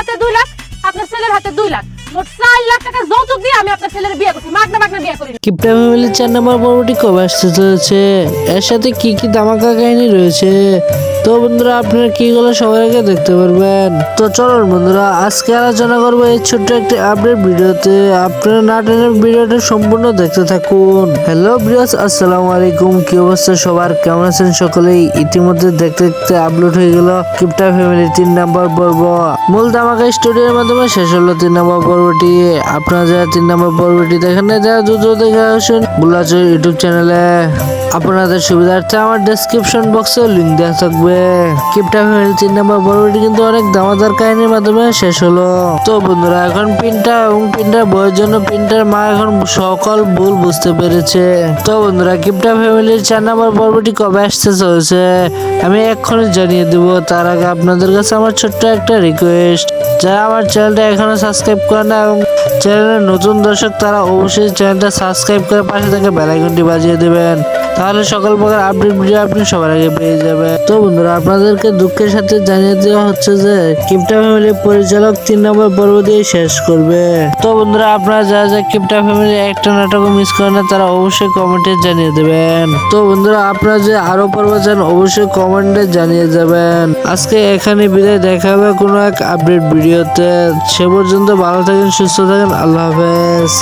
হাতে দুই লাখ, আপনার ছেলের হাতে দুই লাখ। মোট লাখ টাকা দিয়ে আমি আপনার ছেলের বিয়ে করছি। মাগনা মাগনা বিয়ে করি চার নম্বর কবে আসতে এর সাথে কি কি ধামাকা কাহিনী রয়েছে? তো বন্ধুরা, আপনারা কি গুলো সবার আগে দেখতে পারবেন? তো চলুন বন্ধুরা, আজকে আলোচনা করব এই ছোট্ট একটি আপডেট ভিডিওতে। আপনারা না টেনে ভিডিওটা সম্পূর্ণ দেখতে থাকুন। হ্যালো ব্রিয়াস আসসালামু আলাইকুম। কি অবস্থা সবার? কেমন আছেন সকলেই? ইতিমধ্যে দেখতে দেখতে আপলোড হয়ে গেল কিপটা ফ্যামিলি তিন নম্বর পর্ব। মূল ধামাকা স্টুডিওর মাধ্যমে শেষ হলো তিন নম্বর পর্বটি। আপনারা যারা তিন নম্বর পর্বটি দেখেন না যারা দ্রুত দেখে আসুন বুলাচর ইউটিউব চ্যানেলে আপনাদের সুবিধার্থে আমার ডেসক্রিপশন বক্সে লিঙ্ক দেওয়া থাকবে। কিপটা ফ্যামিলি তিন নম্বর পর্বটি কিন্তু অনেক দামাদার কাহিনীর মাধ্যমে শেষ হলো। তো বন্ধুরা, এখন পিনটা এবং পিনটার বইয়ের জন্য পিনটার মা এখন সকল ভুল বুঝতে পেরেছে। তো বন্ধুরা কিপটা ফ্যামিলির চার নম্বর পর্বটি কবে আসতে চলেছে, আমি এক্ষুনি জানিয়ে দেব। তার আগে আপনাদের কাছে আমার ছোট্ট একটা রিকোয়েস্ট যারা আমার চ্যানেলটা এখনও সাবস্ক্রাইব করে না এবং চ্যানেলের নতুন দর্শক, তারা অবশ্যই চ্যানেলটা সাবস্ক্রাইব করে পাশে থেকে বেলাইকনটি বাজিয়ে দেবেন। তাহলে সকল প্রকার আপডেট ভিডিও আপনি সবার আগে পেয়ে যাবেন। তো বন্ধুরা, আপনাদেরকে দুঃখের সাথে জানিয়ে দেওয়া হচ্ছে যে কিপটা ফ্যামিলি পরিচালক তিন নম্বর পর্ব দিয়ে শেষ করবে। তো বন্ধুরা, আপনারা যারা যা কিপটা ফ্যামিলি একটা নাটক মিস করেন না, তারা অবশ্যই কমেন্টে জানিয়ে দেবেন। তো বন্ধুরা, আপনারা যে আরও পর্ব চান, অবশ্যই কমেন্টে জানিয়ে যাবেন। আজকে এখানে বিদায়, দেখা হবে কোনো এক আপডেট ভিডিওতে সে পর্যন্ত ভালো থাকেন, সুস্থ থাকেন, আল্লাহ হাফেজ।